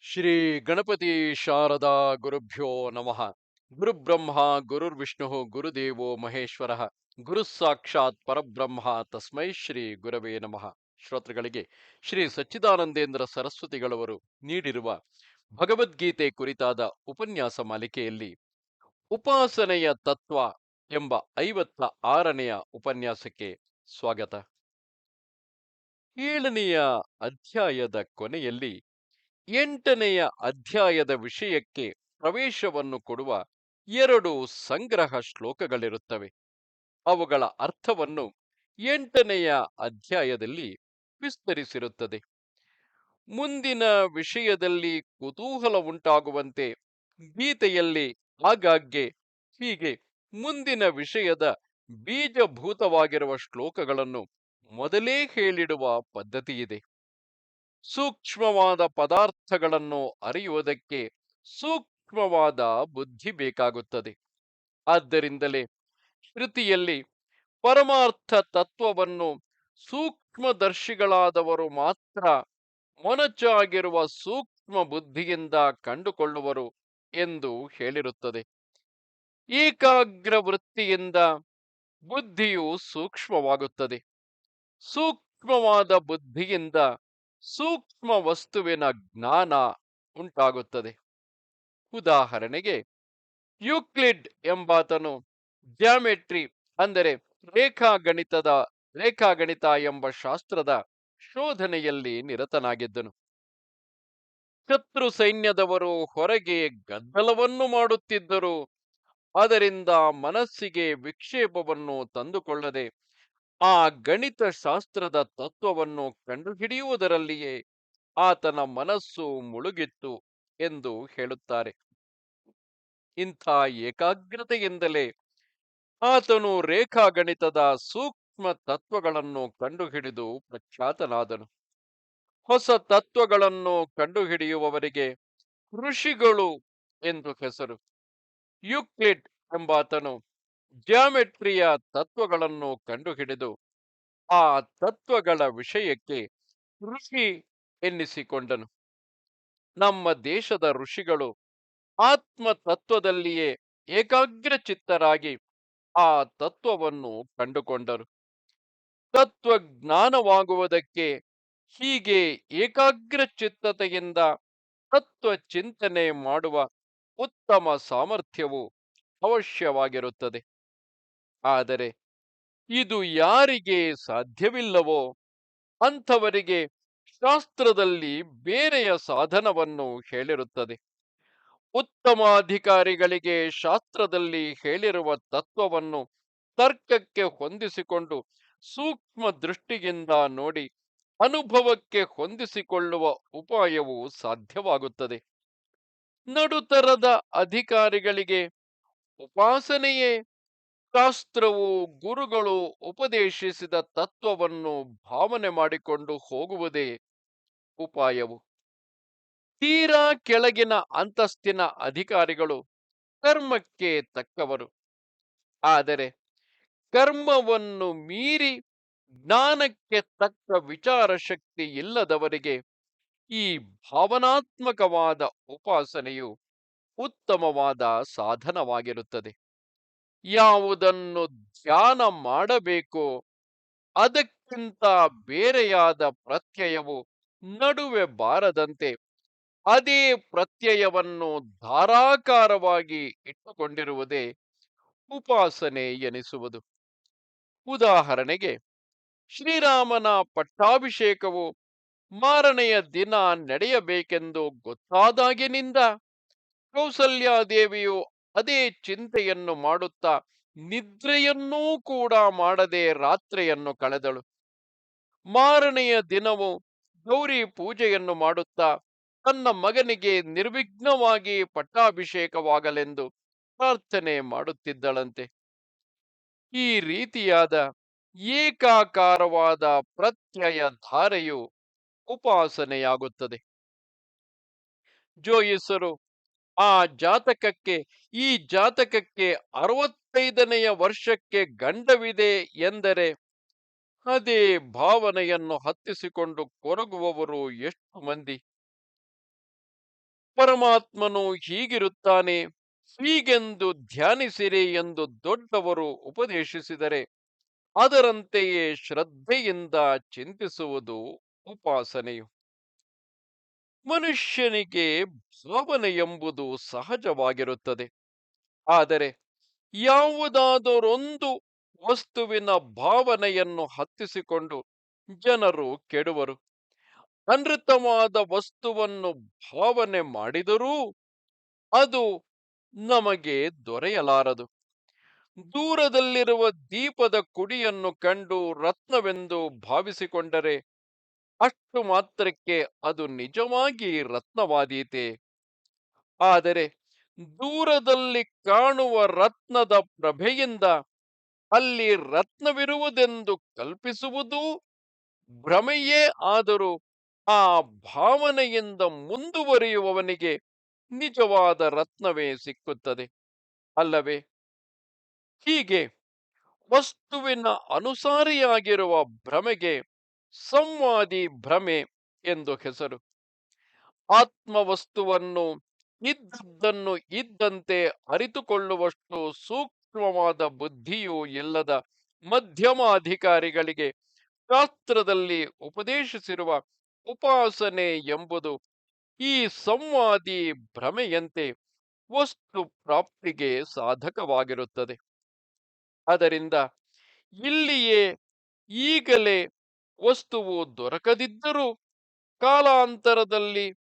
ಶ್ರೀ ಗಣಪತಿ ಶಾರದಾ ಗುರುಭ್ಯೋ ನಮಃ. ಗುರುಬ್ರಹ್ಮ, ಗುರುರ್ವಿಷ್ಣು, ಗುರುದೇವೋ ಮಹೇಶ್ವರ. ಗುರು ಸಾಕ್ಷಾತ್ ಪರಬ್ರಹ್ಮ ತಸ್ಮೈ ಶ್ರೀ ಗುರವೇ ನಮಃ. ಶ್ರೋತೃಗಳಿಗೆ ಶ್ರೀ ಸಚ್ಚಿದಾನಂದೇಂದ್ರ ಸರಸ್ವತಿಗಳವರು ನೀಡಿರುವ ಭಗವದ್ಗೀತೆ ಕುರಿತಾದ ಉಪನ್ಯಾಸ ಮಾಲಿಕೆಯಲ್ಲಿ ಉಪಾಸನೆಯ ತತ್ವ ಎಂಬ ಐವತ್ತ ಆರನೆಯ ಉಪನ್ಯಾಸಕ್ಕೆ ಸ್ವಾಗತ. ಏಳನೆಯ ಅಧ್ಯಾಯದ ಕೊನೆಯಲ್ಲಿ ಎಂಟನೆಯ ಅಧ್ಯಾಯದ ವಿಷಯಕ್ಕೆ ಪ್ರವೇಶವನ್ನು ಕೊಡುವ ಎರಡು ಸಂಗ್ರಹ ಶ್ಲೋಕಗಳಿರುತ್ತವೆ. ಅವುಗಳ ಅರ್ಥವನ್ನು ಎಂಟನೆಯ ಅಧ್ಯಾಯದಲ್ಲಿ ವಿಸ್ತರಿಸಿರುತ್ತದೆ. ಮುಂದಿನ ವಿಷಯದಲ್ಲಿ ಕುತೂಹಲ ಉಂಟಾಗುವಂತೆ ಗೀತೆಯಲ್ಲಿ ಆಗಾಗ್ಗೆ ಹೀಗೆ ಮುಂದಿನ ವಿಷಯದ ಬೀಜಭೂತವಾಗಿರುವ ಶ್ಲೋಕಗಳನ್ನು ಮೊದಲೇ ಹೇಳಿಡುವ ಪದ್ಧತಿಯಿದೆ. ಸೂಕ್ಷ್ಮವಾದ ಪದಾರ್ಥಗಳನ್ನು ಅರಿಯುವುದಕ್ಕೆ ಸೂಕ್ಷ್ಮವಾದ ಬುದ್ಧಿ ಬೇಕಾಗುತ್ತದೆ. ಆದ್ದರಿಂದಲೇ ಶ್ರುತಿಯಲ್ಲಿ ಪರಮಾರ್ಥ ತತ್ವವನ್ನು ಸೂಕ್ಷ್ಮದರ್ಶಿಗಳಾದವರು ಮಾತ್ರ ಮೊನಚಾಗಿರುವ ಸೂಕ್ಷ್ಮ ಬುದ್ಧಿಯಿಂದ ಕಂಡುಕೊಳ್ಳುವರು ಎಂದು ಹೇಳಿರುತ್ತದೆ. ಏಕಾಗ್ರ ವೃತ್ತಿಯಿಂದ ಬುದ್ಧಿಯು ಸೂಕ್ಷ್ಮವಾಗುತ್ತದೆ. ಸೂಕ್ಷ್ಮವಾದ ಬುದ್ಧಿಯಿಂದ ಸೂಕ್ಷ್ಮ ವಸ್ತುವಿನ ಜ್ಞಾನ ಉಂಟಾಗುತ್ತದೆ. ಉದಾಹರಣೆಗೆ, ಯೂಕ್ಲಿಡ್ ಎಂಬಾತನು ಜ್ಯಾಮೆಟ್ರಿ ಅಂದರೆ ರೇಖಾಗಣಿತದ, ರೇಖಾಗಣಿತ ಎಂಬ ಶಾಸ್ತ್ರದ ಶೋಧನೆಯಲ್ಲಿ ನಿರತನಾಗಿದ್ದನು. ಶತ್ರು ಸೈನ್ಯದವರು ಹೊರಗೆ ಗದ್ದಲವನ್ನು ಮಾಡುತ್ತಿದ್ದರು. ಅದರಿಂದ ಮನಸ್ಸಿಗೆ ವಿಕ್ಷೇಪವನ್ನು ತಂದುಕೊಳ್ಳದೆ ಆ ಗಣಿತ ಶಾಸ್ತ್ರದ ತತ್ವವನ್ನು ಕಂಡುಹಿಡಿಯುವುದರಲ್ಲಿಯೇ ಆತನ ಮನಸ್ಸು ಮುಳುಗಿತ್ತು ಎಂದು ಹೇಳುತ್ತಾರೆ. ಇಂಥ ಏಕಾಗ್ರತೆಯಿಂದಲೇ ಆತನು ರೇಖಾಗಣಿತದ ಸೂಕ್ಷ್ಮ ತತ್ವಗಳನ್ನು ಕಂಡುಹಿಡಿದು ಪ್ರಖ್ಯಾತನಾದನು. ಹೊಸ ತತ್ವಗಳನ್ನು ಕಂಡುಹಿಡಿಯುವವರಿಗೆ ಋಷಿಗಳು ಎಂದು ಹೆಸರು. ಯುಕ್ಲಿಡ್ ಎಂಬಾತನು ಜ್ಯಾಮೆಟ್ರಿಯ ತತ್ವಗಳನ್ನು ಕಂಡುಹಿಡಿದು ಆ ತತ್ವಗಳ ವಿಷಯಕ್ಕೆ ಋಷಿ ಎನ್ನಿಸಿಕೊಂಡನು. ನಮ್ಮ ದೇಶದ ಋಷಿಗಳು ಆತ್ಮ ತತ್ವದಲ್ಲಿಯೇ ಏಕಾಗ್ರ ಚಿತ್ತರಾಗಿ ಆ ತತ್ವವನ್ನು ಕಂಡುಕೊಂಡರು. ತತ್ವಜ್ಞಾನವಾಗುವುದಕ್ಕೆ ಹೀಗೆ ಏಕಾಗ್ರ ಚಿತ್ತತೆಯಿಂದ ತತ್ವ ಚಿಂತನೆ ಮಾಡುವ ಉತ್ತಮ ಸಾಮರ್ಥ್ಯವು ಅವಶ್ಯವಾಗಿರುತ್ತದೆ. ಆದರೆ ಇದು ಯಾರಿಗೆ ಸಾಧ್ಯವಿಲ್ಲವೋ ಅಂಥವರಿಗೆ ಶಾಸ್ತ್ರದಲ್ಲಿ ಬೇರೆಯ ಸಾಧನವನ್ನು ಹೇಳಿರುತ್ತದೆ. ಉತ್ತಮ ಅಧಿಕಾರಿಗಳಿಗೆ ಶಾಸ್ತ್ರದಲ್ಲಿ ಹೇಳಿರುವ ತತ್ವವನ್ನು ತರ್ಕಕ್ಕೆ ಹೊಂದಿಸಿಕೊಂಡು ಸೂಕ್ಷ್ಮ ದೃಷ್ಟಿಯಿಂದ ನೋಡಿ ಅನುಭವಕ್ಕೆ ಹೊಂದಿಸಿಕೊಳ್ಳುವ ಉಪಾಯವು ಸಾಧ್ಯವಾಗುತ್ತದೆ. ನಡುತರದ ಅಧಿಕಾರಿಗಳಿಗೆ ಉಪಾಸನೆಯೇ ಶಾಸ್ತ್ರವು ಗುರುಗಳು ಉಪದೇಶಿಸಿದ ತತ್ವವನ್ನು ಭಾವನೆ ಮಾಡಿಕೊಂಡು ಹೋಗುವುದೇ ಉಪಾಯವು. ತೀರಾ ಕೆಳಗಿನ ಅಂತಸ್ತಿನ ಅಧಿಕಾರಿಗಳು ಕರ್ಮಕ್ಕೆ ತಕ್ಕವರು. ಆದರೆ ಕರ್ಮವನ್ನು ಮೀರಿ ಜ್ಞಾನಕ್ಕೆ ತಕ್ಕ ವಿಚಾರ ಶಕ್ತಿ ಇಲ್ಲದವರಿಗೆ ಈ ಭಾವನಾತ್ಮಕವಾದ ಉಪಾಸನೆಯು ಉತ್ತಮವಾದ ಸಾಧನವಾಗಿರುತ್ತದೆ. ಯಾವುದನ್ನು ಧ್ಯಾನ ಮಾಡಬೇಕು, ಅದಕ್ಕಿಂತ ಬೇರೆಯಾದ ಪ್ರತ್ಯಯವು ನಡುವೆ ಬಾರದಂತೆ, ಅದೇ ಪ್ರತ್ಯಯವನ್ನು ಧಾರಾಕಾರವಾಗಿ ಇಟ್ಟುಕೊಂಡಿರುವುದೇ ಉಪಾಸನೆ ಎನಿಸುವುದು. ಉದಾಹರಣೆಗೆ, ಶ್ರೀರಾಮನ ಪಟ್ಟಾಭಿಷೇಕವು ಮಾರನೆಯ ದಿನ ನಡೆಯಬೇಕೆಂದು ಗೊತ್ತಾದಾಗಿನಿಂದ ಕೌಸಲ್ಯಾದೇವಿಯು ಅದೇ ಚಿಂತೆಯನ್ನು ಮಾಡುತ್ತಾ ನಿದ್ರೆಯನ್ನೂ ಕೂಡ ಮಾಡದೆ ರಾತ್ರಿಯನ್ನು ಕಳೆದಳು. ಮಾರನೆಯ ದಿನವು ಗೌರಿ ಪೂಜೆಯನ್ನು ಮಾಡುತ್ತಾ ತನ್ನ ಮಗನಿಗೆ ನಿರ್ವಿಘ್ನವಾಗಿ ಪಟ್ಟಾಭಿಷೇಕವಾಗಲೆಂದು ಪ್ರಾರ್ಥನೆ ಮಾಡುತ್ತಿದ್ದಳಂತೆ. ಈ ರೀತಿಯಾದ ಏಕಾಕಾರವಾದ ಪ್ರತ್ಯಯ ಧಾರೆಯು ಉಪಾಸನೆಯಾಗುತ್ತದೆ. ಜೋಯಿಸರು ಆ ಜಾತಕಕ್ಕೆ, ಈ ಜಾತಕಕ್ಕೆ ಅರವತ್ತೈದನೆಯ ವರ್ಷಕ್ಕೆ ಗಂಡವಿದೆ ಎಂದರೆ ಅದೇ ಭಾವನೆಯನ್ನು ಹತ್ತಿಸಿಕೊಂಡು ಕೊರಗುವವರು ಎಷ್ಟು ಮಂದಿ? ಪರಮಾತ್ಮನು ಹೀಗಿರುತ್ತಾನೆ, ಹೀಗೆಂದು ಧ್ಯಾನಿಸಿರಿ ಎಂದು ದೊಡ್ಡವರು ಉಪದೇಶಿಸಿದರೆ, ಅದರಂತೆಯೇ ಶ್ರದ್ಧೆಯಿಂದ ಚಿಂತಿಸುವುದು ಉಪಾಸನೆಯು. ಮನುಷ್ಯನಿಗೆ ಭಾವನೆ ಎಂಬುದು ಸಹಜವಾಗಿರುತ್ತದೆ. ಆದರೆ ಯಾವುದಾದರೊಂದು ವಸ್ತುವಿನ ಭಾವನೆಯನ್ನು ಹತ್ತಿಸಿಕೊಂಡು ಜನರು ಕೆಡುವರು. ಅನೃತವಾದ ವಸ್ತುವನ್ನು ಭಾವನೆ ಮಾಡಿದರೂ ಅದು ನಮಗೆ ದೊರೆಯಲಾರದು. ದೂರದಲ್ಲಿರುವ ದೀಪದ ಕುಡಿಯನ್ನು ಕಂಡು ರತ್ನವೆಂದು ಭಾವಿಸಿಕೊಂಡರೆ ಅಷ್ಟು ಮಾತ್ರಕ್ಕೆ ಅದು ನಿಜವಾಗಿ ರತ್ನವಾದೀತೆ. ಆದರೆ ದೂರದಲ್ಲಿ ಕಾಣುವ ರತ್ನದ ಪ್ರಭೆಯಿಂದ ಅಲ್ಲಿ ರತ್ನವಿರುವುದೆಂದು ಕಲ್ಪಿಸುವುದು ಭ್ರಮೆಯೇ ಆದರೂ ಆ ಭಾವನೆಯಿಂದ ಮುಂದುವರಿಯುವವನಿಗೆ ನಿಜವಾದ ರತ್ನವೇ ಸಿಕ್ಕುತ್ತದೆ. ಅಲ್ಲವೇ? ಹೀಗೆ ವಸ್ತುವಿನ ಅನುಸಾರಿಯಾಗಿರುವ ಭ್ರಮೆಗೆ ಸಂವಾದಿ ಭ್ರಮೆ ಎಂದು ಹೆಸರು. ಆತ್ಮವಸ್ತುವನ್ನು, ಇದ್ದದ್ದನ್ನು ಇದ್ದಂತೆ ಅರಿತುಕೊಳ್ಳುವಷ್ಟು ಸೂಕ್ಷ್ಮವಾದ ಬುದ್ಧಿಯೂ ಇಲ್ಲದ ಮಧ್ಯಮ ಅಧಿಕಾರಿಗಳಿಗೆ ಶಾಸ್ತ್ರದಲ್ಲಿ ಉಪದೇಶಿಸಿರುವ ಉಪಾಸನೆ ಎಂಬುದು ಈ ಸಂವಾದಿ ಭ್ರಮೆಯಂತೆ ವಸ್ತು ಪ್ರಾಪ್ತಿಗೆ ಸಾಧಕವಾಗಿರುತ್ತದೆ. ಅದರಿಂದ ಇಲ್ಲಿಯೇ ಈಗಲೇ ವಸ್ತುವು ದೊರಕದಿದ್ದರೂ ಕಾಲಾಂತರದಲ್ಲಿ,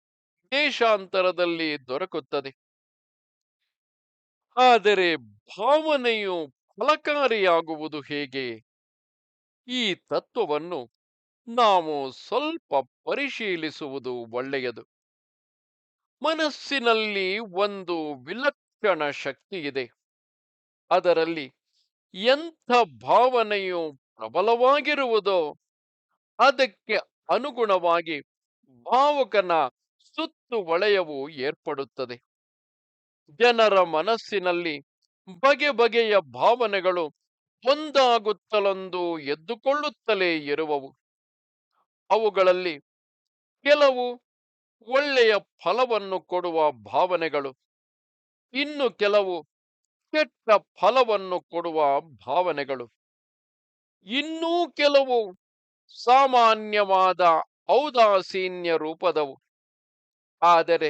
ದೇಶಾಂತರದಲ್ಲಿ ದೊರಕುತ್ತದೆ. ಆದರೆ ಭಾವನೆಯು ಫಲಕಾರಿಯಾಗುವುದು ಹೇಗೆ? ಈ ತತ್ವವನ್ನು ನಾವು ಸ್ವಲ್ಪ ಪರಿಶೀಲಿಸುವುದು ಒಳ್ಳೆಯದು. ಮನಸ್ಸಿನಲ್ಲಿ ಒಂದು ವಿಲಕ್ಷಣ ಶಕ್ತಿ ಇದೆ. ಅದರಲ್ಲಿ ಎಂಥ ಭಾವನೆಯು ಪ್ರಬಲವಾಗಿರುವುದೋ ಅದಕ್ಕೆ ಅನುಗುಣವಾಗಿ ಭಾವುಕನ ಸುತ್ತು ವಲಯವು ಏರ್ಪಡುತ್ತದೆ. ಜನರ ಮನಸ್ಸಿನಲ್ಲಿ ಬಗೆ ಬಗೆಯ ಭಾವನೆಗಳು ಒಂದಾಗುತ್ತಲೊಂದು ಎದ್ದುಕೊಳ್ಳುತ್ತಲೇ ಇರುವವು. ಅವುಗಳಲ್ಲಿ ಕೆಲವು ಒಳ್ಳೆಯ ಫಲವನ್ನು ಕೊಡುವ ಭಾವನೆಗಳು, ಇನ್ನು ಕೆಲವು ಕೆಟ್ಟ ಫಲವನ್ನು ಕೊಡುವ ಭಾವನೆಗಳು. ಇನ್ನೂ ಕೆಲವು ಸಾಮಾನ್ಯವಾದ ಔದಾಸೀನ್ಯ ರೂಪದವು. ಆದರೆ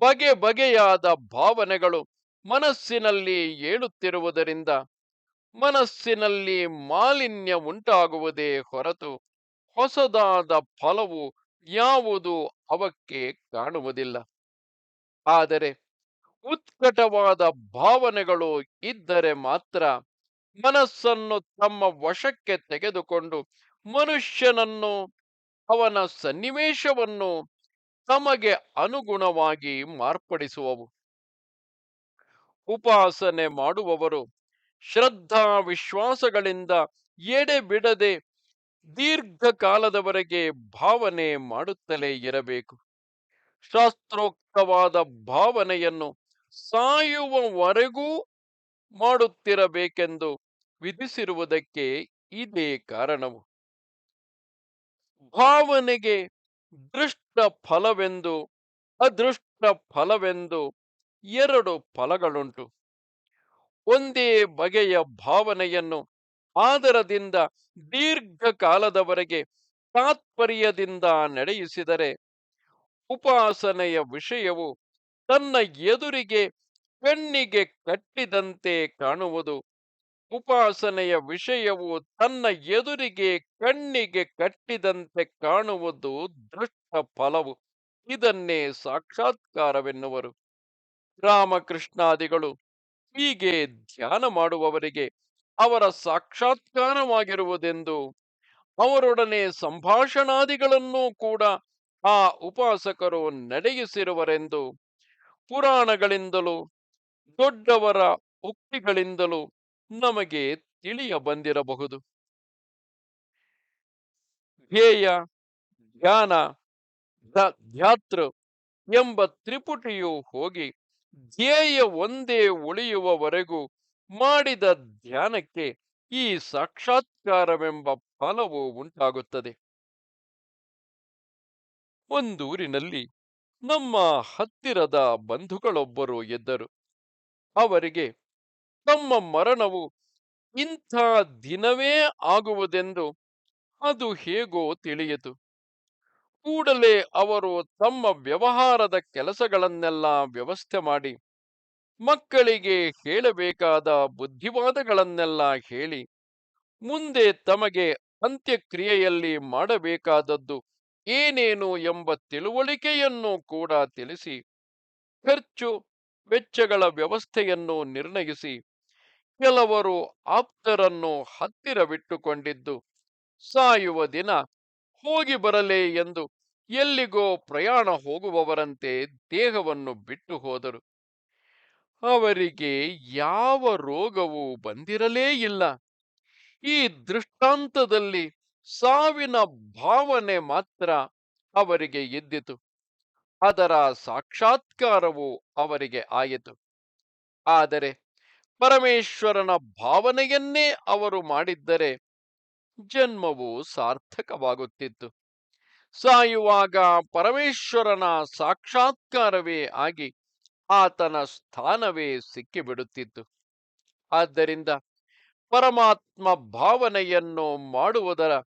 ಬಗೆ ಬಗೆಯಾದ ಭಾವನೆಗಳು ಮನಸ್ಸಿನಲ್ಲಿ ಏಳುತ್ತಿರುವುದರಿಂದ ಮನಸ್ಸಿನಲ್ಲಿ ಮಾಲಿನ್ಯ ಉಂಟಾಗುವುದೇ ಹೊರತು ಹೊಸದಾದ ಫಲವು ಯಾವುದು ಅವಕ್ಕೆ ಕಾಣುವುದಿಲ್ಲ. ಆದರೆ ಉತ್ಕಟವಾದ ಭಾವನೆಗಳು ಇದ್ದರೆ ಮಾತ್ರ ಮನಸ್ಸನ್ನು ತಮ್ಮ ವಶಕ್ಕೆ ತೆಗೆದುಕೊಂಡು ಮನುಷ್ಯನನ್ನು ಅವನ ಸನ್ನಿವೇಶವನ್ನು ತಮಗೆ ಅನುಗುಣವಾಗಿ ಮಾರ್ಪಡಿಸುವವು. ಉಪಾಸನೆ ಮಾಡುವವರು ಶ್ರದ್ಧಾ ವಿಶ್ವಾಸಗಳಿಂದ ಎಡೆಬಿಡದೆ ದೀರ್ಘಕಾಲದವರೆಗೆ ಭಾವನೆ ಮಾಡುತ್ತಲೇ ಇರಬೇಕು. ಶಾಸ್ತ್ರೋಕ್ತವಾದ ಭಾವನೆಯನ್ನು ಸಾಯುವವರೆಗೂ ಮಾಡುತ್ತಿರಬೇಕೆಂದು ವಿಧಿಸಿರುವುದಕ್ಕೆ ಇದೇ ಕಾರಣವು. ಭಾವನೆಗೆ ದೃಷ್ಟ ಫಲವೆಂದು, ಅದೃಷ್ಟ ಫಲವೆಂದು ಎರಡು ಫಲಗಳುಂಟು. ಒಂದೇ ಬಗೆಯ ಭಾವನೆಯನ್ನು ಆದರದಿಂದ ದೀರ್ಘಕಾಲದವರೆಗೆ ತಾತ್ಪರ್ಯದಿಂದ ನಡೆಯಿಸಿದರೆ, ಉಪಾಸನೆಯ ವಿಷಯವು ತನ್ನ ಎದುರಿಗೆ ಕಣ್ಣಿಗೆ ಕಟ್ಟಿದಂತೆ ಕಾಣುವುದು ಉಪಾಸನೆಯ ವಿಷಯವು ತನ್ನ ಎದುರಿಗೆ ಕಣ್ಣಿಗೆ ಕಟ್ಟಿದಂತೆ ಕಾಣುವುದು ದೃಷ್ಟ ಫಲವು. ಇದನ್ನೇ ಸಾಕ್ಷಾತ್ಕಾರವೆನ್ನುವರು. ರಾಮಕೃಷ್ಣಾದಿಗಳು ಹೀಗೆ ಧ್ಯಾನ ಮಾಡುವವರಿಗೆ ಅವರ ಸಾಕ್ಷಾತ್ಕಾರವಾಗಿರುವುದೆಂದು, ಅವರೊಡನೆ ಸಂಭಾಷಣಾದಿಗಳನ್ನು ಕೂಡ ಆ ಉಪಾಸಕರು ನಡೆಯಿಸಿರುವರೆಂದು, ಪುರಾಣಗಳಿಂದಲೂ, ದೊಡ್ಡವರ ಉಕ್ತಿಗಳಿಂದಲೂ ನಮಗೆ ತಿಳಿಯ ಬಂದಿರಬಹುದು ಧ್ಯೇಯ, ಧ್ಯಾನ ಧ್ಯಾತೃ ಎಂಬ ತ್ರಿಪುಟಿಯು ಹೋಗಿ ಧ್ಯೇಯ ಒಂದೇ ಉಳಿಯುವವರೆಗೂ ಮಾಡಿದ ಧ್ಯಾನಕ್ಕೆ ಈ ಸಾಕ್ಷಾತ್ಕಾರವೆಂಬ ಫಲವು ಉಂಟಾಗುತ್ತದೆ. ಒಂದೂರಿನಲ್ಲಿ ನಮ್ಮ ಹತ್ತಿರದ ಬಂಧುಗಳೊಬ್ಬರು ಎದ್ದರು ಅವರಿಗೆ ತಮ್ಮ ಮರಣವು ಇಂಥ ದಿನವೇ ಆಗುವುದೆಂದು ಅದು ಹೇಗೋ ತಿಳಿಯಿತು. ಕೂಡಲೇ ಅವರು ತಮ್ಮ ವ್ಯವಹಾರದ ಕೆಲಸಗಳನ್ನೆಲ್ಲ ವ್ಯವಸ್ಥೆ ಮಾಡಿ, ಮಕ್ಕಳಿಗೆ ಹೇಳಬೇಕಾದ ಬುದ್ಧಿವಾದಗಳನ್ನೆಲ್ಲ ಹೇಳಿ, ಮುಂದೆ ತಮಗೆ ಅಂತ್ಯಕ್ರಿಯೆಯಲ್ಲಿ ಮಾಡಬೇಕಾದದ್ದು ಏನೇನು ಎಂಬ ತಿಳುವಳಿಕೆಯನ್ನು ಕೂಡ ತಿಳಿಸಿ, ಖರ್ಚು, ವೆಚ್ಚಗಳ ವ್ಯವಸ್ಥೆಯನ್ನು ನಿರ್ಣಯಿಸಿ ಕೆಲವರು ಆಪ್ತರನ್ನು ಹತ್ತಿರವಿಟ್ಟುಕೊಂಡಿದ್ದು, ಸಾಯುವ ದಿನ ಹೋಗಿ ಬರಲೇ ಎಂದು ಎಲ್ಲಿಗೋ ಪ್ರಯಾಣ ಹೋಗುವವರಂತೆ ದೇಹವನ್ನು ಬಿಟ್ಟು ಹೋದರು. ಅವರಿಗೆ ಯಾವ ರೋಗವೂ ಬಂದಿರಲೇ ಇಲ್ಲ. ಈ ದೃಷ್ಟಾಂತದಲ್ಲಿ ಸಾವಿನ ಭಾವನೆ ಮಾತ್ರ ಅವರಿಗೆ ಇದ್ದಿತು ಅದರ ಸಾಕ್ಷಾತ್ಕಾರವು ಅವರಿಗೆ ಆಯಿತು. ಆದರೆ ಪರಮೇಶ್ವರನ ಭಾವನೆಯನ್ನೇ ಅವರು ಮಾಡಿದ್ದರೆ ಜನ್ಮವು ಸಾರ್ಥಕವಾಗುತ್ತಿತ್ತು. ಸಾಯುವಾಗ ಪರಮೇಶ್ವರನ ಸಾಕ್ಷಾತ್ಕಾರವೇ ಆಗಿ ಆತನ ಸ್ಥಾನವೇ ಸಿಕ್ಕಿಬಿಡುತ್ತಿತ್ತು. ಆದ್ದರಿಂದ ಪರಮಾತ್ಮ ಭಾವನೆಯನ್ನು ಮಾಡುವುದರ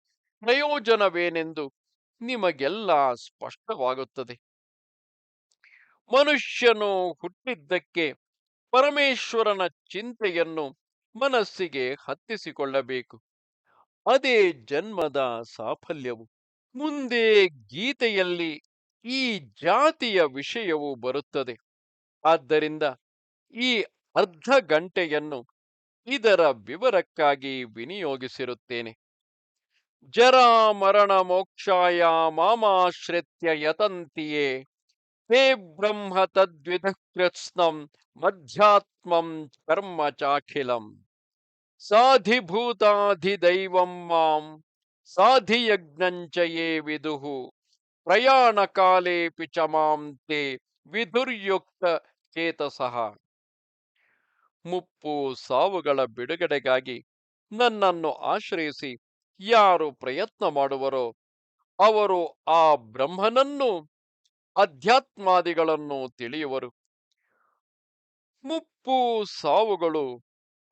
ಪ್ರಯೋಜನವೇನೆಂದು ನಿಮಗೆಲ್ಲ ಸ್ಪಷ್ಟವಾಗುತ್ತದೆ. ಮನುಷ್ಯನು ಹುಟ್ಟಿದ್ದಕ್ಕೆ ಪರಮೇಶ್ವರನ ಚಿಂತೆಯನ್ನು ಮನಸ್ಸಿಗೆ ಹತ್ತಿಸಿಕೊಳ್ಳಬೇಕು. ಅದೇ ಜನ್ಮದ ಸಾಫಲ್ಯವು. ಮುಂದೆ ಗೀತೆಯಲ್ಲಿ ಈ ಜಾತಿಯ ವಿಷಯವು ಬರುತ್ತದೆ. ಆದ್ದರಿಂದ ಈ ಅರ್ಧ ಗಂಟೆಯನ್ನು ಇದರ ವಿವರಕ್ಕಾಗಿ ವಿನಿಯೋಗಿಸಿರುತ್ತೇನೆ. ಜರಾ ಮರಣ ಮೋಕ್ಷಾಯ ಮಾಮಾಶ್ರಿತ್ಯ ಯತಂತಿಯೇ. ಹೇ ಬ್ರಹ್ಮ ತದ್ವಿಧ ಕೃತ್ಸ್ನಂ. ಮಧ್ಯಾತ್ಮಂ ಚಾಖಿಲಂ ಸಾಧಿಭೂತಾಧಿದೈವಂ ಮಾಂ ಸಾಧಿಯಜ್ಞಂಚ ಯೇ ವಿದುಹು ಪ್ರಯಾಣ ಕಾಲೇಪಿ ಚ ಮಾಂ ತೇ ವಿಧುರ್ಯುಕ್ತ ಚೇತಸಃ ಮುಪ್ಪು ಸಾವುಗಳ ಬಿಡುಗಡೆಗಾಗಿ ನನ್ನನ್ನು ಆಶ್ರಯಿಸಿ ಯಾರು ಪ್ರಯತ್ನ ಮಾಡುವರೋ, ಅವರು ಆ ಬ್ರಹ್ಮನನ್ನು, ಅಧ್ಯಾತ್ಮಾದಿಗಳನ್ನು ತಿಳಿಯುವರು. ಮುಪ್ಪು ಸಾವುಗಳು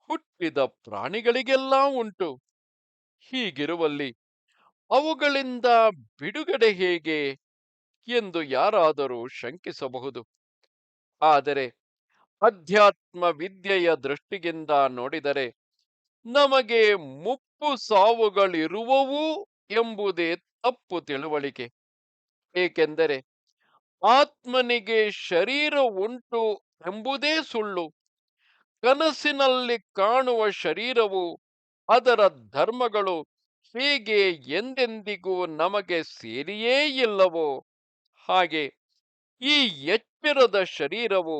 ಹುಟ್ಟಿದ ಪ್ರಾಣಿಗಳಿಗೆಲ್ಲ ಉಂಟು. ಹೀಗಿರುವಲ್ಲಿ ಅವುಗಳಿಂದ ಬಿಡುಗಡೆ ಹೇಗೆ ಎಂದು ಯಾರಾದರೂ ಶಂಕಿಸಬಹುದು. ಆದರೆ ಅಧ್ಯಾತ್ಮ ವಿದ್ಯೆಯ ದೃಷ್ಟಿಯಿಂದ ನೋಡಿದರೆ ನಮಗೆ ಮುಪ್ಪು ಸಾವುಗಳಿರುವವು ಎಂಬುದೇ ತಪ್ಪು ತಿಳುವಳಿಕೆ. ಏಕೆಂದರೆ ಆತ್ಮನಿಗೆ ಶರೀರ ಉಂಟು ಎಂಬುದೇ ಸುಳ್ಳು. ಕನಸಿನಲ್ಲಿ ಕಾಣುವ ಶರೀರವು ಅದರ ಧರ್ಮಗಳು ಹೇಗೆ ಎಂದೆಂದಿಗೂ ನಮಗೆ ಸೇರಿಯೇ ಇಲ್ಲವೋ? ಹಾಗೆ ಈ ಎಚ್ಚರದ ಶರೀರವು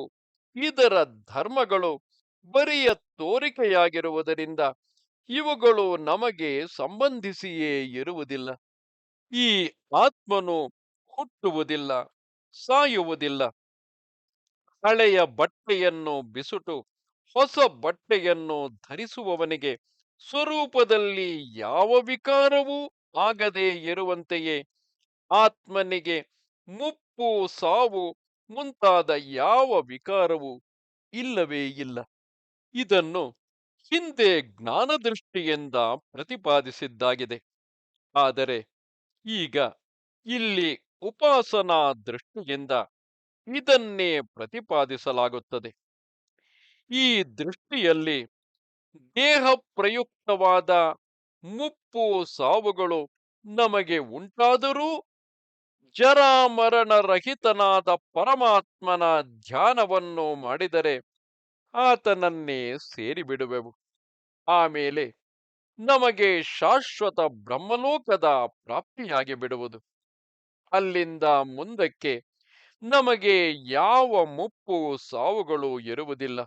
ಇದರ ಧರ್ಮಗಳು ಬರಿಯ ತೋರಿಕೆಯಾಗಿರುವುದರಿಂದ ಇವುಗಳು ನಮಗೆ ಸಂಬಂಧಿಸಿಯೇ ಇರುವುದಿಲ್ಲ. ಈ ಆತ್ಮನು ಹುಟ್ಟುವುದಿಲ್ಲ, ಸಾಯುವುದಿಲ್ಲ. ಹಳೆಯ ಬಟ್ಟೆಯನ್ನು ಬಿಸುಟು, ಹೊಸ ಬಟ್ಟೆಯನ್ನು ಧರಿಸುವವನಿಗೆ ಸ್ವರೂಪದಲ್ಲಿ ಯಾವ ವಿಕಾರವೂ ಆಗದೇ ಇರುವಂತೆಯೇ? ಆತ್ಮನಿಗೆ ಮುಪ್ಪು, ಸಾವು ಮುಂತಾದ ಯಾವ ವಿಕಾರವೂ ಇಲ್ಲವೇ ಇಲ್ಲ. ಇದನ್ನು ಹಿಂದೆ ಜ್ಞಾನದೃಷ್ಟಿಯಿಂದ ಪ್ರತಿಪಾದಿಸಿದ್ದಾಗಿದೆ. ಆದರೆ ಈಗ ಇಲ್ಲಿ ಉಪಾಸನಾ ದೃಷ್ಟಿಯಿಂದ ಇದನ್ನೇ ಪ್ರತಿಪಾದಿಸಲಾಗುತ್ತದೆ. ಈ ದೃಷ್ಟಿಯಲ್ಲಿ ದೇಹ ಪ್ರಯುಕ್ತವಾದ ಮುಪ್ಪು ಸಾವುಗಳು ನಮಗೆ ಉಂಟಾದರೂ ಜರಾಮರಣರಹಿತನಾದ ಪರಮಾತ್ಮನ ಧ್ಯಾನವನ್ನು ಮಾಡಿದರೆ ಆತನನ್ನೇ ಸೇರಿಬಿಡುವೆವು. ಆಮೇಲೆ ನಮಗೆ ಶಾಶ್ವತ ಬ್ರಹ್ಮಲೋಕದ ಪ್ರಾಪ್ತಿಯಾಗಿ ಬಿಡುವುದು ಅಲ್ಲಿಂದ ಮುಂದಕ್ಕೆ ನಮಗೆ ಯಾವ ಮುಪ್ಪು ಸಾವುಗಳು ಇರುವುದಿಲ್ಲ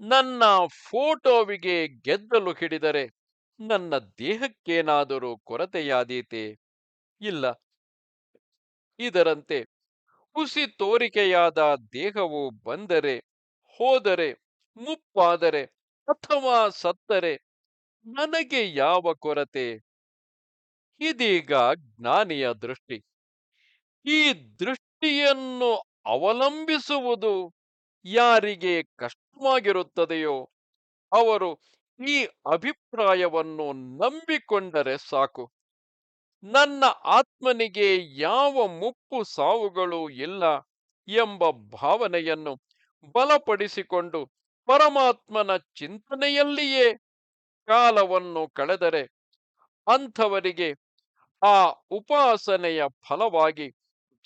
ನನ್ನ ಫೋಟೋವಿಗೆ ಗೆದ್ದಲು ಹಿಡಿದರೆ ನನ್ನ ದೇಹಕ್ಕೇನಾದರೂ ಕೊರತೆಯಾದೀತೆ? ಇಲ್ಲ. ಇದರಂತೆ ಹುಸಿ ತೋರಿಕೆಯಾದ ದೇಹವು ಬಂದರೆ, ಹೋದರೆ, ಮುಪ್ಪಾದರೆ ಅಥವಾ ಸತ್ತರೆ ನನಗೆ ಯಾವ ಕೊರತೆ? ಇದೀಗ ಜ್ಞಾನಿಯ ದೃಷ್ಟಿ. ಈ ದೃಷ್ಟಿಯನ್ನು ಅವಲಂಬಿಸುವುದು ಯಾರಿಗೆ ಕಷ್ಟವಾಗಿರುತ್ತದೆಯೋ ಅವರು ಈ ಅಭಿಪ್ರಾಯವನ್ನು ನಂಬಿಕೊಂಡರೆ ಸಾಕು. ನನ್ನ ಆತ್ಮನಿಗೆ ಯಾವ ಮುಪ್ಪು ಸಾವುಗಳು ಇಲ್ಲ ಎಂಬ ಭಾವನೆಯನ್ನು ಬಲಪಡಿಸಿಕೊಂಡು ಪರಮಾತ್ಮನ ಚಿಂತನೆಯಲ್ಲಿಯೇ ಕಾಲವನ್ನು ಕಳೆದರೆ ಅಂಥವರಿಗೆ ಆ ಉಪಾಸನೆಯ ಫಲವಾಗಿ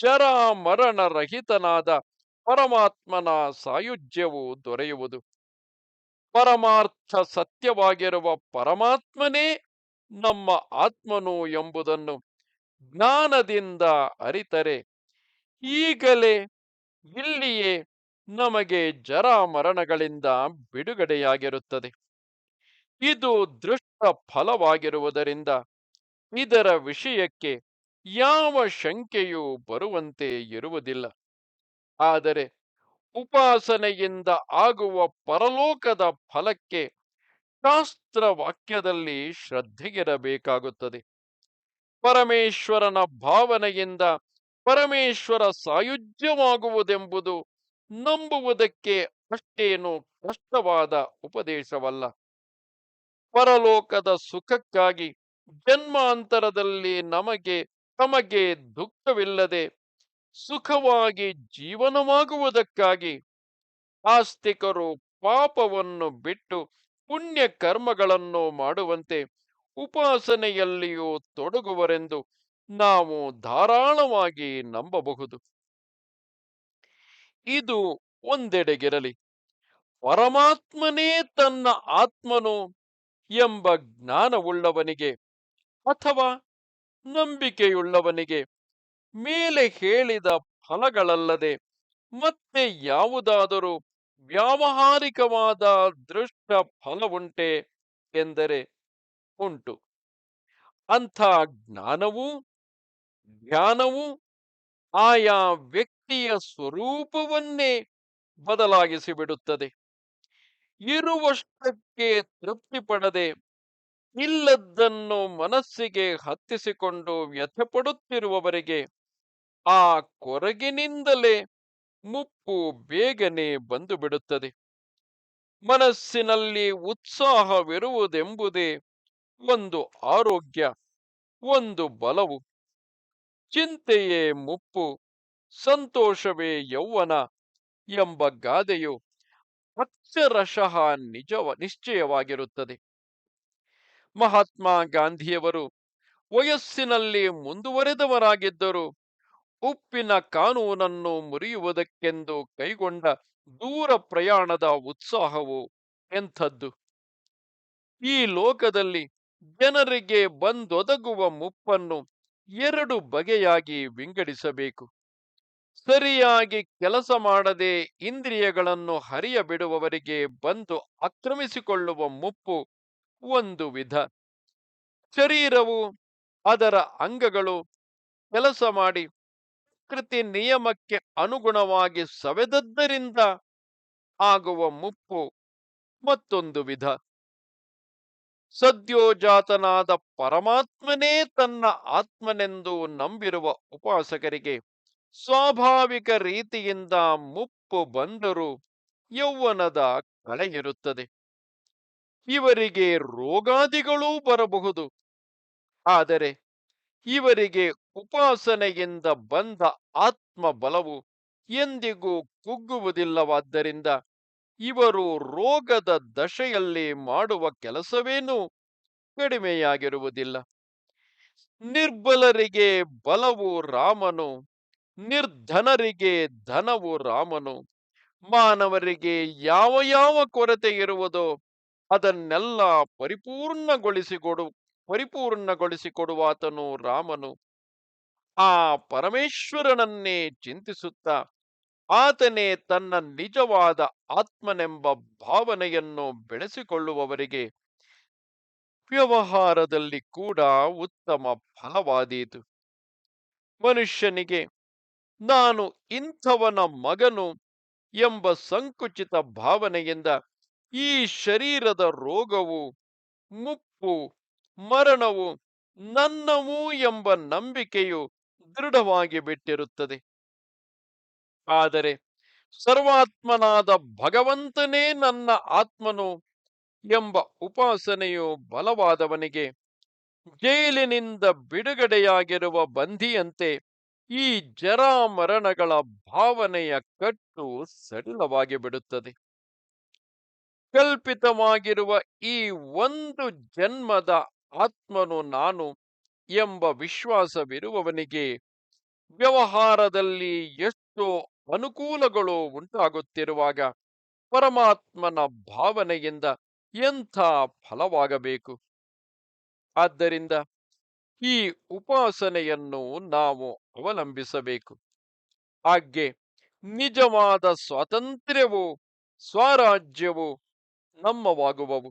ಜರ ಮರಣ ರಹಿತನಾದ ಪರಮಾತ್ಮನ ಸಾಯುಜ್ಯವು ದೊರೆಯುವುದು. ಪರಮಾರ್ಥ ಸತ್ಯವಾಗಿರುವ ಪರಮಾತ್ಮನೇ ನಮ್ಮ ಆತ್ಮನು ಎಂಬುದನ್ನು ಜ್ಞಾನದಿಂದ ಅರಿತರೆ. ಈಗಲೇ ಇಲ್ಲಿಯೇ ನಮಗೆ ಜರ ಮರಣಗಳಿಂದ ಬಿಡುಗಡೆಯಾಗಿರುತ್ತದೆ. ಇದು ದೃಷ್ಟ ಫಲವಾಗಿರುವುದರಿಂದ ಇದರ ವಿಷಯಕ್ಕೆ ಯಾವ ಶಂಕೆಯೂ ಬರುವಂತೆ ಇರುವುದಿಲ್ಲ. ಆದರೆ ಉಪಾಸನೆಯಿಂದ ಆಗುವ ಪರಲೋಕದ ಫಲಕ್ಕೆ ಶಾಸ್ತ್ರ ವಾಕ್ಯದಲ್ಲಿ ಶ್ರದ್ಧೆಗಿರಬೇಕಾಗುತ್ತದೆ. ಪರಮೇಶ್ವರನ ಭಾವನೆಯಿಂದ ಪರಮೇಶ್ವರ ಸಾಯುಜ್ಯವಾಗುವುದೆಂಬುದು ನಂಬುವುದಕ್ಕೆ ಅಷ್ಟೇನು ಕಷ್ಟವಾದ ಉಪದೇಶವಲ್ಲ. ಪರಲೋಕದ ಸುಖಕ್ಕಾಗಿ ಜನ್ಮಾಂತರದಲ್ಲಿ ನಮಗೆ ತಮಗೆ ದುಃಖವಿಲ್ಲದೆ ಸುಖವಾಗಿ ಜೀವನವಾಗುವುದಕ್ಕಾಗಿ ಆಸ್ತಿಕರು ಪಾಪವನ್ನು ಬಿಟ್ಟು ಪುಣ್ಯ ಕರ್ಮಗಳನ್ನು ಮಾಡುವಂತೆ ಉಪಾಸನೆಯಲ್ಲಿಯೂ ತೊಡಗುವರೆಂದು ನಾವು ಧಾರಾಳವಾಗಿ ನಂಬಬಹುದು. ಇದು ಒಂದೆಡೆಗಿರಲಿ, ಪರಮಾತ್ಮನೇ ತನ್ನ ಆತ್ಮನು ಎಂಬ ಜ್ಞಾನವುಳ್ಳವನಿಗೆ ಅಥವಾ ನಂಬಿಕೆಯುಳ್ಳವನಿಗೆ ಮೇಲೆ ಹೇಳಿದ ಫಲಗಳಲ್ಲದೆ ಮತ್ತೆ ಯಾವುದಾದರೂ ವ್ಯಾವಹಾರಿಕವಾದ ದೃಷ್ಟ ಫಲವುಂಟೆ ಎಂದರೆ ಉಂಟು. ಅಂಥ ಜ್ಞಾನವೂ ಜ್ಞಾನವೂ ಆಯಾ ವ್ಯಕ್ತಿಯ ಸ್ವರೂಪವನ್ನೇ ಬದಲಾಗಿಸಿ ಬಿಡುತ್ತದೆ ಇರುವಷ್ಟಕ್ಕೆ ತೃಪ್ತಿ ಪಡದೆ ಇಲ್ಲದ್ದನ್ನು ಮನಸ್ಸಿಗೆ ಹತ್ತಿಸಿಕೊಂಡು ವ್ಯಥೆಪಡುತ್ತಿರುವವರಿಗೆ ಆ ಕೊರಗಿನಿಂದಲೇ ಮುಪ್ಪು ಬೇಗನೆ ಬಂದು ಬಿಡುತ್ತದೆ ಮನಸ್ಸಿನಲ್ಲಿ ಉತ್ಸಾಹವಿರುವುದೆಂಬುದೇ ಒಂದು ಆರೋಗ್ಯ, ಒಂದು ಬಲವು. ಚಿಂತೆಯೇ ಮುಪ್ಪು, ಸಂತೋಷವೇ ಯೌವನ ಎಂಬ ಗಾದೆಯು ಅಕ್ಷರಶಃ ನಿಜವ, ನಿಶ್ಚಯವಾಗಿರುತ್ತದೆ. ಮಹಾತ್ಮ ಗಾಂಧಿಯವರು ವಯಸ್ಸಿನಲ್ಲಿ ಮುಂದುವರೆದವರಾಗಿದ್ದರು. ಉಪ್ಪಿನ ಕಾನೂನನ್ನು ಮುರಿಯುವುದಕ್ಕೆಂದು ಕೈಗೊಂಡ ದೂರ ಪ್ರಯಾಣದ ಉತ್ಸಾಹವು ಎಂಥದ್ದು? ಈ ಲೋಕದಲ್ಲಿ ಜನರಿಗೆ ಬಂದೊದಗುವ ಮುಪ್ಪನ್ನು ಎರಡು ಬಗೆಯಾಗಿ ವಿಂಗಡಿಸಬೇಕು. ಸರಿಯಾಗಿ ಕೆಲಸ ಮಾಡದೆ ಇಂದ್ರಿಯಗಳನ್ನು ಹರಿಯ ಬಿಡುವವರಿಗೆ ಬಂದು ಆಕ್ರಮಿಸಿಕೊಳ್ಳುವ ಮುಪ್ಪು ಒಂದು ವಿಧ. ಶರೀರವು ಅದರ ಅಂಗಗಳು ಕೆಲಸ ಮಾಡಿ ಪ್ರಕೃತಿ ನಿಯಮಕ್ಕೆ ಅನುಗುಣವಾಗಿ ಸವೆದದ್ದರಿಂದ ಆಗುವ ಮುಪ್ಪು ಮತ್ತೊಂದು ವಿಧ. ಸದ್ಯೋಜಾತನಾದ ಪರಮಾತ್ಮನೇ ತನ್ನ ಆತ್ಮನೆಂದು ನಂಬಿರುವ ಉಪಾಸಕರಿಗೆ ಸ್ವಾಭಾವಿಕ ರೀತಿಯಿಂದ ಮುಪ್ಪು ಬಂದರೂ ಯೌವನದ ಕಳೆಯಿರುತ್ತದೆ. ಇವರಿಗೆ ರೋಗಾದಿಗಳೂ ಬರಬಹುದು. ಆದರೆ ಇವರಿಗೆ ಉಪಾಸನೆಯಿಂದ ಬಂದ ಆತ್ಮ ಬಲವು ಎಂದಿಗೂ ಕುಗ್ಗುವುದಿಲ್ಲವಾದ್ದರಿಂದ ಇವರು ರೋಗದ ದಶೆಯಲ್ಲಿ ಮಾಡುವ ಕೆಲಸವೇನೂ ಕಡಿಮೆಯಾಗಿರುವುದಿಲ್ಲ. ನಿರ್ಬಲರಿಗೆ ಬಲವು ರಾಮನು, ನಿರ್ಧನರಿಗೆ ಧನವು ರಾಮನು, ಮಾನವರಿಗೆ ಯಾವ ಯಾವ ಕೊರತೆ ಇರುವುದೋ ಅದನ್ನೆಲ್ಲ ಪರಿಪೂರ್ಣಗೊಳಿಸಿಕೊಡು, ಪರಿಪೂರ್ಣಗೊಳಿಸಿಕೊಡುವಾತನು ರಾಮನು. ಆ ಪರಮೇಶ್ವರನನ್ನೇ ಚಿಂತಿಸುತ್ತಾ ಆತನೇ ತನ್ನ ನಿಜವಾದ ಆತ್ಮನೆಂಬ ಭಾವನೆಯನ್ನು ಬೆಳೆಸಿಕೊಳ್ಳುವವರಿಗೆ ವ್ಯವಹಾರದಲ್ಲಿ ಕೂಡ ಉತ್ತಮ ಫಲವಾದೀತು. ಮನುಷ್ಯನಿಗೆ, ನಾನು ಇಂಥವನ ಮಗನು ಎಂಬ ಸಂಕುಚಿತ ಭಾವನೆಯಿಂದ ಈ ಶರೀರದ ರೋಗವು, ಮುಪ್ಪು, ಮರಣವು ನನ್ನವು ಎಂಬ ನಂಬಿಕೆಯು ದೃಢವಾಗಿ ಬಿಟ್ಟಿರುತ್ತದೆ. ಆದರೆ ಸರ್ವಾತ್ಮನಾದ ಭಗವಂತನೇ ನನ್ನ ಆತ್ಮನು ಎಂಬ ಉಪಾಸನೆಯು ಬಲವಾದವನಿಗೆ ಜೈಲಿನಿಂದ ಬಿಡುಗಡೆಯಾಗಿರುವ ಬಂಧಿಯಂತೆ ಈ ಜರಾಮರಣಗಳ ಭಾವನೆಯ ಕಟ್ಟು ಸಡಿಲವಾಗಿ ಬಿಡುತ್ತದೆ. ಕಲ್ಪಿತವಾಗಿರುವ ಈ ಒಂದು ಜನ್ಮದ ಆತ್ಮನು ನಾನು ಎಂಬ ವಿಶ್ವಾಸವಿರುವವನಿಗೆ ವ್ಯವಹಾರದಲ್ಲಿ ಎಷ್ಟು ಅನುಕೂಲಗಳು ಉಂಟಾಗುತ್ತಿರುವಾಗ ಪರಮಾತ್ಮನ ಭಾವನೆಯಿಂದ ಎಂಥ ಫಲವಾಗಬೇಕು? ಆದ್ದರಿಂದ ಈ ಉಪಾಸನೆಯನ್ನು ನಾವು ಅವಲಂಬಿಸಬೇಕು. ಹಾಗೆ ನಿಜವಾದ ಸ್ವಾತಂತ್ರ್ಯವು, ಸ್ವರಾಜ್ಯವು ನಮ್ಮವಾಗುವವು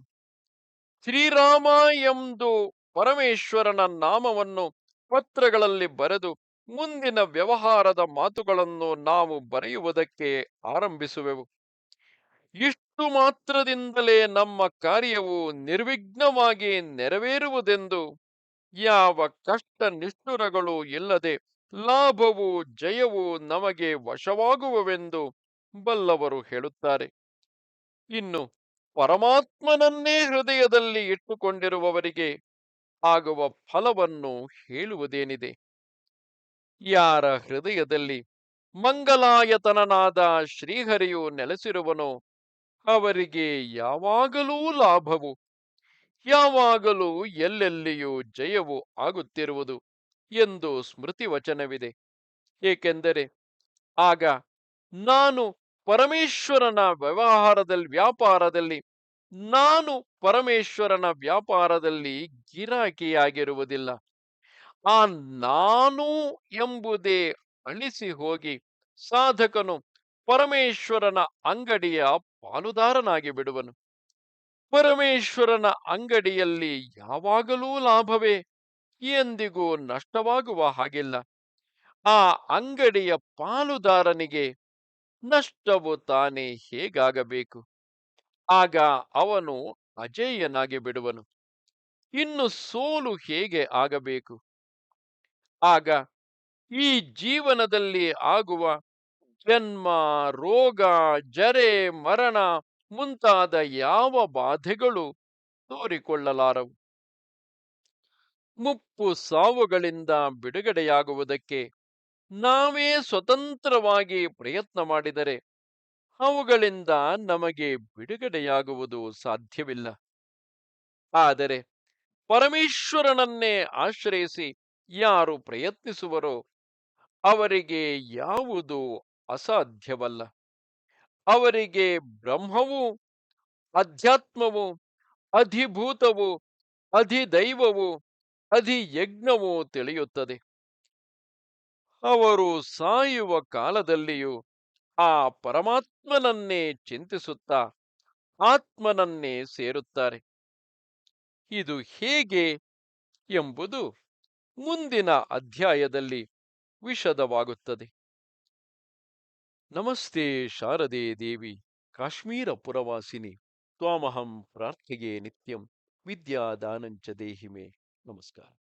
ಶ್ರೀರಾಮ ಎಂದು ಪರಮೇಶ್ವರನ ನಾಮವನ್ನು ಪತ್ರಗಳಲ್ಲಿ ಬರೆದು ಮುಂದಿನ ವ್ಯವಹಾರದ ಮಾತುಗಳನ್ನು ನಾವು ಬರೆಯುವುದಕ್ಕೆ ಆರಂಭಿಸುವೆವು. ಇಷ್ಟು ಮಾತ್ರದಿಂದಲೇ ನಮ್ಮ ಕಾರ್ಯವು ನಿರ್ವಿಘ್ನವಾಗಿ ನೆರವೇರುವುದೆಂದು ಯಾವ ಕಷ್ಟ ನಿಷ್ಠುರಗಳು ಇಲ್ಲದೆ ಲಾಭವು ಜಯವು ನಮಗೆ ವಶವಾಗುವವೆಂದು ಬಲ್ಲವರು ಹೇಳುತ್ತಾರೆ. ಇನ್ನು ಪರಮಾತ್ಮನನ್ನೇ ಹೃದಯದಲ್ಲಿ ಇಟ್ಟುಕೊಂಡಿರುವವರಿಗೆ ಆಗುವ ಫಲವನ್ನು ಹೇಳುವುದೇನಿದೆ? ಯಾರ ಹೃದಯದಲ್ಲಿ ಮಂಗಲಾಯತನನಾದ ಶ್ರೀಹರಿಯು ನೆಲೆಸಿರುವನೋ, ಅವರಿಗೆ ಯಾವಾಗಲೂ ಲಾಭವು, ಯಾವಾಗಲೂ ಎಲ್ಲೆಲ್ಲಿಯೂ ಜಯವು ಆಗುತ್ತಿರುವುದು ಎಂದು ಸ್ಮೃತಿ ವಚನವಿದೆ ಏಕೆಂದರೆ, ಆಗ ನಾನು ಪರಮೇಶ್ವರನ ವ್ಯವಹಾರದಲ್ಲಿ, ವ್ಯಾಪಾರದಲ್ಲಿ, ನಾನು ಪರಮೇಶ್ವರನ ವ್ಯಾಪಾರದಲ್ಲಿ ಗಿರಾಕಿಯಾಗಿರುವುದಿಲ್ಲ. ಆ ನಾನು ಎಂಬುದೇ ಅಳಿಸಿ ಹೋಗಿ ಸಾಧಕನು ಪರಮೇಶ್ವರನ ಅಂಗಡಿಯ ಪಾಲುದಾರನಾಗಿ ಬಿಡುವನು. ಪರಮೇಶ್ವರನ ಅಂಗಡಿಯಲ್ಲಿ ಯಾವಾಗಲೂ ಲಾಭವೇ? ಎಂದಿಗೂ ನಷ್ಟವಾಗುವ ಹಾಗಿಲ್ಲ. ಆ ಅಂಗಡಿಯ ಪಾಲುದಾರನಿಗೆ ನಷ್ಟವು ತಾನೇ ಹೇಗಾಗಬೇಕು? ಆಗ ಅವನು ಅಜೇಯನಾಗಿ ಬಿಡುವನು. ಇನ್ನು ಸೋಲು ಹೇಗೆ ಆಗಬೇಕು? ಆಗ ಈ ಜೀವನದಲ್ಲಿ ಆಗುವ ಜನ್ಮ, ರೋಗ, ಜರೆ, ಮರಣ ಮುಂತಾದ ಯಾವ ಬಾಧೆಗಳು ತೋರಿಕೊಳ್ಳಲಾರವು? ಮುಪ್ಪು ಸಾವುಗಳಿಂದ ಬಿಡುಗಡೆಯಾಗುವುದಕ್ಕೆ ನಾವೇ ಸ್ವತಂತ್ರವಾಗಿ ಪ್ರಯತ್ನ ಮಾಡಿದರೆ ಅವುಗಳಿಂದ ನಮಗೆ ಬಿಡುಗಡೆಯಾಗುವುದು ಸಾಧ್ಯವಿಲ್ಲ. ಆದರೆ ಪರಮೇಶ್ವರನನ್ನೇ ಆಶ್ರಯಿಸಿ ಯಾರು ಪ್ರಯತ್ನಿಸುವರೋ ಅವರಿಗೆ ಯಾವುದು ಅಸಾಧ್ಯವಲ್ಲ. ಅವರಿಗೆ ಬ್ರಹ್ಮವು, ಅಧ್ಯಾತ್ಮವು, ಅಧಿಭೂತವು, ಅಧಿದೈವವು, ಅಧಿಯಜ್ಞವು ತಿಳಿಯುತ್ತದೆ. ಅವರು ಸಾಯುವ ಕಾಲದಲ್ಲಿಯೂ ಆ ಪರಮಾತ್ಮನನ್ನೇ ಚಿಂತಿಸುತ್ತಾ ಆತ್ಮನನ್ನೇ ಸೇರುತ್ತಾರೆ. ಇದು ಹೇಗೆ ಎಂಬುದು ಮುಂದಿನ ಅಧ್ಯಾಯದಲ್ಲಿ ವಿಶದವಾಗುತ್ತದೆ ನಮಸ್ತೆ ಶಾರದೆ ದೇವಿ, ಕಾಶ್ಮೀರ ಪುರವಾಸಿನಿ, ತ್ವಾಮಹಂ ಪ್ರಾರ್ಥಿಗೆ ನಿತ್ಯಂ ವಿದ್ಯಾದಾನಂಚ ದೇಹಿಮೆ. ನಮಸ್ಕಾರ.